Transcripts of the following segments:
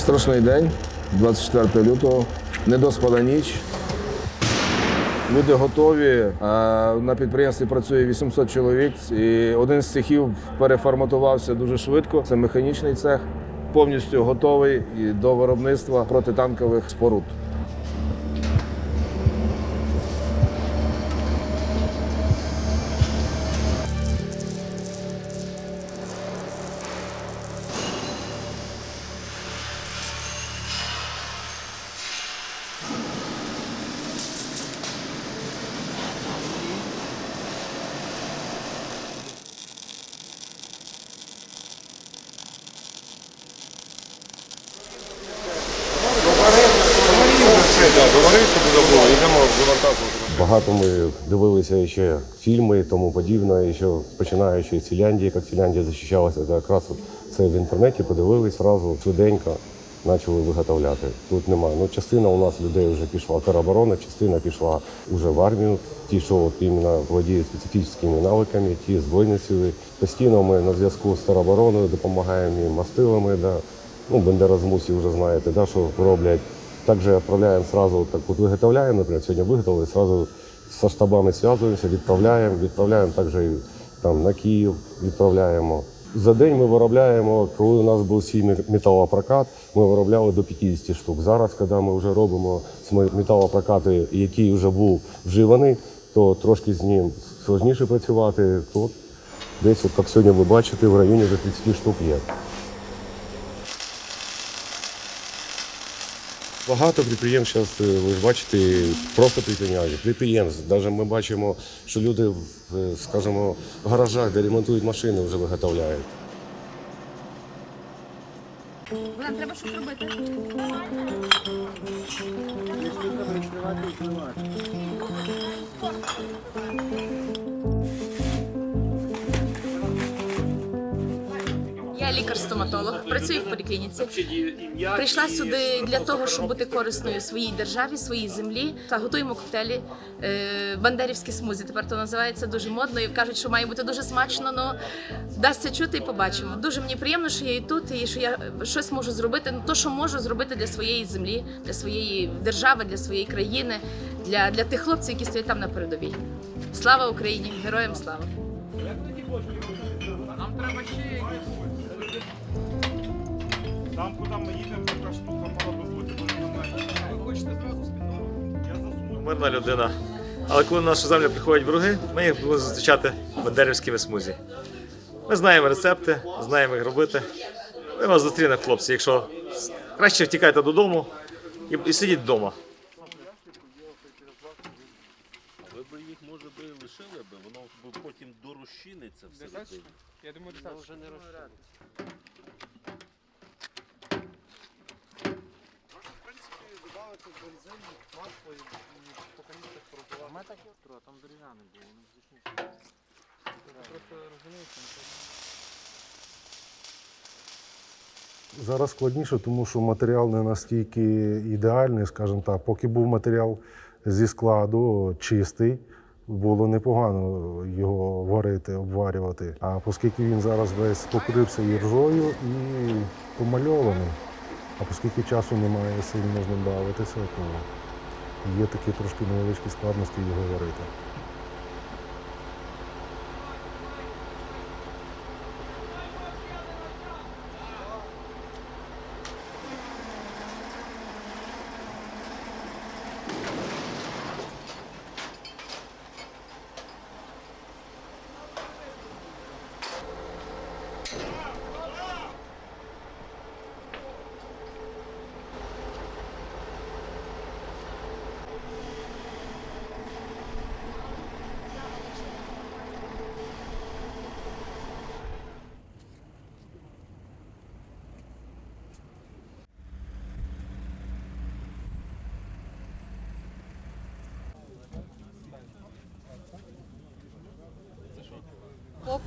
Страшний день, 24 лютого, недоспала ніч. Люди готові. На підприємстві працює 800 чоловік, і один з цехів переформатувався дуже швидко. Це механічний цех, повністю готовий до виробництва протитанкових споруд. Багато ми дивилися ще фільми і тому подібне, і ще починаючи з Фінляндії, як Фінляндія захищалася, то якраз це в інтернеті подивились, одразу швиденько почали виготовляти. Тут немає. Ну, частина у нас людей вже пішла в тероборони, частина пішла вже в армію. Ті, що от іменно володіють специфічними навиками, ті сили. Постійно ми на зв'язку з теробороною допомагаємо їм мастилами. Да. Ну, бендеразмусі вже знаєте, да, що роблять. Також відправляємо сразу, так от виготовляємо, наприклад, сьогодні виготовили, сразу со штабами зв'язуємося, відправляємо, відправляємо також і там на Київ, відправляємо. За день ми виробляємо, коли у нас був свій металопрокат, ми виробляли до 50 штук. Зараз, коли ми вже робимо металопрокат, який вже був вживаний, то трошки з ним складніше працювати. То десь, от, як сьогодні ви бачите, в районі вже 30 штук є. Багато підприємств зараз, е, ви ж бачите, просто підприємств. Підприємств. Навіть ми бачимо, що люди, в, е, скажімо, в гаражах, де ремонтують машини, вже виготовляють. Нам треба щось робити. Лікар-стоматолог, працюю в поліклініці. Прийшла сюди для того, щоб бути корисною своїй державі, своїй землі. Та готуємо коктейлі. Е, Бандерівські смузі. Тепер то називається дуже модно і кажуть, що має бути дуже смачно. Ну вдасться чути і побачимо. Дуже мені приємно, що я і тут, і що я щось можу зробити. Ну то, що можу зробити для своєї землі, для своєї держави, для своєї країни, для, для тих хлопців, які стоять там на передовій. Слава Україні! Героям слава! Там, куди ми їдемо, така штука мала би бути. Ви хочете зразу спитати? Я мирна людина. Але коли на нашу землю приходять вороги, ми їх будемо зустрічати бандерівськими смузі. Ми знаємо рецепти, знаємо їх робити. Ми вас зустрінемо, хлопці. Якщо краще втікайте додому і, і сидіть вдома. Ви б їх, може би, лишили би, воно б потім дорозчиниться все. Я думаю, це вже не Зараз складніше, тому що матеріал не настільки ідеальний, скажімо так. Поки був матеріал зі складу чистий, було непогано його варити, обварювати. А оскільки він зараз весь покрився іржою і помальований, а оскільки часу немає сильно з ним бавитися, то є такі трошки невеличкі складності його варити.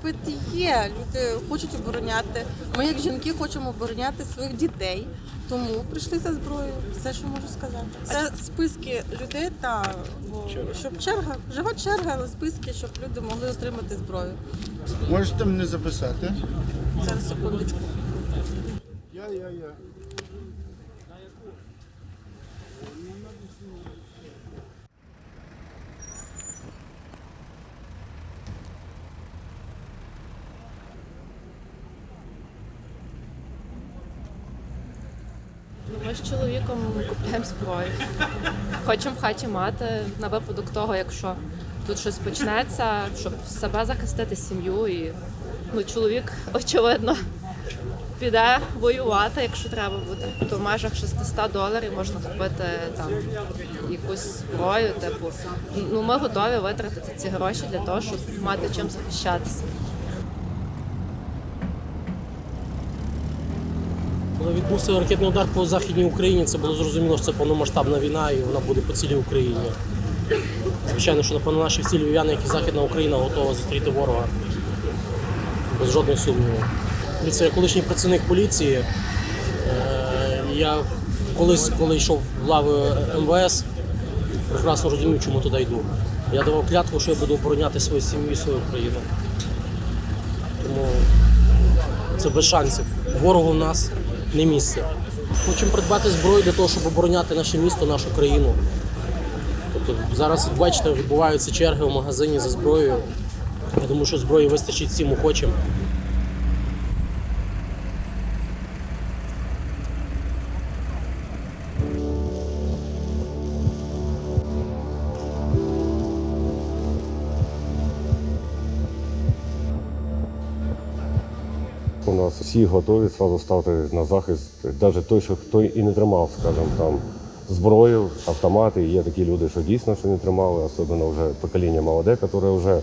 Попит є, люди хочуть обороняти. Ми, як жінки, хочемо обороняти своїх дітей. Тому прийшли за зброєю. Все, що можу сказати. Це списки людей та бо, щоб черга, жива черга, але списки, щоб люди могли отримати зброю. Можете мене записати? Зараз секундочку. Я, я, я. Ми з чоловіком купляємо зброю. Хочемо в хаті мати на випадок того, якщо тут щось почнеться, щоб себе захистити сім'ю. І ну, чоловік, очевидно, піде воювати, якщо треба буде. То в межах 600 доларів можна купити там якусь зброю. Типу, ну ми готові витратити ці гроші для того, щоб мати чим захищатися. Коли відбувся ракетний удар по Західній Україні, це було зрозуміло, що це повномасштабна війна і вона буде по цілій Україні. Звичайно, що напевно наші всі львів'яни, як і Західна Україна, готова зустріти ворога без жодних сумнівів. Це колишній працівник поліції. Е, Я колись, коли йшов в лави МВС, прекрасно розумів, чому туди йду. Я давав клятву, що я буду обороняти свою сім'ю і свою країну. Тому це без шансів. Ворогу в нас не місце. Хочемо придбати зброю для того, щоб обороняти наше місто, нашу країну. Тобто зараз, бачите, відбуваються черги в магазині за зброєю. Я думаю, що зброї вистачить всім охочим. У нас всі готові зразу стати на захист, навіть той, що хто і не тримав, скажімо, там зброю, автомати. Є такі люди, що дійсно що не тримали, особливо вже покоління молоде, яке вже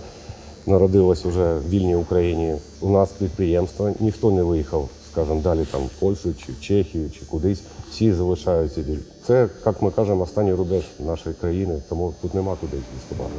народилось вже в вільній Україні. У нас підприємства, ніхто не виїхав, скажімо, далі там в Польщу чи Чехію, чи кудись. Всі залишаються. Це, як ми кажемо, останній рубеж нашої країни, тому тут нема куди відступати.